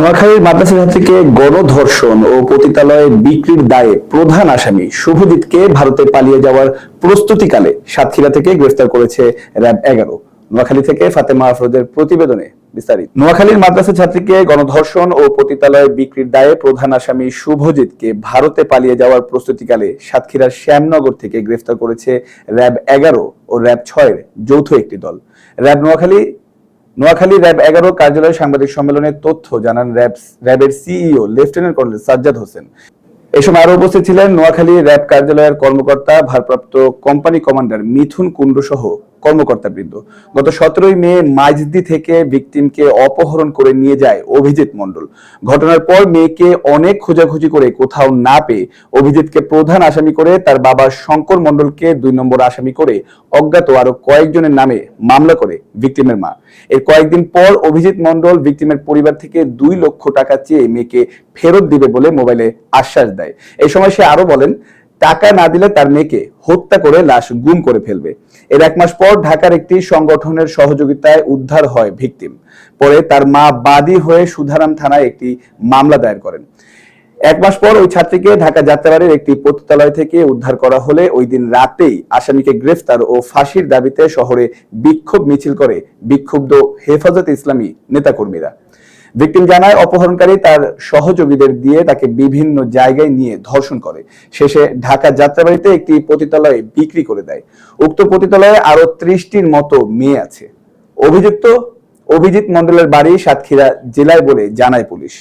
নোয়াখালীর মাদ্রাসা ছাত্রীকে গণধর্ষণ ও পতিতালয়ে বিক্রির দায়ে প্রধান আসামি শুভজিৎকে ভারতে পালিয়ে যাওয়ার প্রস্তুতিকালে সাতক্ষীরা থেকে গ্রেফতার করেছে র্যাব এগারো। নোয়াখালী থেকে ফাতেমা আফরোজের প্রতিবেদনে বিস্তারিত। নোয়াখালীর মাদ্রাসা ছাত্রীকে গণধর্ষণ ও পতিতালয়ে বিক্রির দায়ে প্রধান আসামি শুভজিৎকে ভারতে পালিয়ে যাওয়ার প্রস্তুতিকালে সাতক্ষীরার শ্যামনগর থেকে গ্রেফতার করেছে র্যাব এগারো ও র্যাব ছয়ের যৌথ একটি দল। র্যাব নোয়াখালী নোয়াখালী র্যাব এগারো কার্যালয়ের সাংবাদিক সম্মেলনে তথ্য জানান র্যাব, র্যাবের CEO, lieutenant colonel Sajjad Hossain. এ সময় আরও উপস্থিত ছিলেন নোয়াখালী র্যাব কার্যালয়ের কর্মকর্তা, ভারপ্রাপ্ত কোম্পানি কমান্ডার মিথুন কুন্ডু সহ কর্মকর্তাবৃন্দ। গত সতেরোই মে মাইজদি থেকে ভিকটিমকে অপহরণ করে নিয়ে যায় অভিজিৎ মণ্ডল। ঘটনার পর মেয়েকে অনেক খোঁজাখুঁজি করে কোথাও না পেয়ে অভিজিৎকে প্রধান আসামি করে তার বাবা শঙ্কর মণ্ডলকে দুই নম্বর আসামি করে অজ্ঞাত আরও কয়েকজনের নামে মামলা করে ভিকটিমের মা। এর কয়েকদিন পর অভিজিৎ মণ্ডল ভিকটিমের পরিবার থেকে দুই লক্ষ টাকা চেয়ে মেয়েকে ফেরত দিবে বলে মোবাইলে আশ্বাস দেয়। এই সময় সে আরও বলেন টাকা না দিলে তার মেয়েকে হত্যা করে লাশ গুম করে ফেলবে। এর এক মাস পর ঢাকার একটি সংগঠনের সহযোগিতায় উদ্ধার হয় ভিকটিম। পরে তার মা বাদী হয়ে সুধারাম থানায় একটি মামলা দায়ের করেন। এক মাস পর ওই ছাত্রীকে ঢাকা যাত্রাবাড়ির একটি পতিতালয় থেকে উদ্ধার করা হলে ওই দিন রাতেই আসামিকে গ্রেফতার ও ফাঁসির দাবিতে শহরে বিক্ষোভ মিছিল করে বিক্ষুব্ধ হেফাজত ইসলামী নেতাকর্মীরা। ভিকটিম জানায়, অপহরণকারী তার সহযোগীদের দিয়ে তাকে বিভিন্ন জায়গায় নিয়ে ধর্ষণ করে। শেষে ঢাকা যাত্রাবাড়িতে একটি পতিতালয়ে বিক্রি করে দেয়। উক্ত পতিতালয়ে আরও ত্রিশটির মতো মেয়ে আছে। অভিযুক্ত অভিজিৎ মন্ডলের বাড়ি সাতক্ষীরা জেলায় বলে জানায় পুলিশ।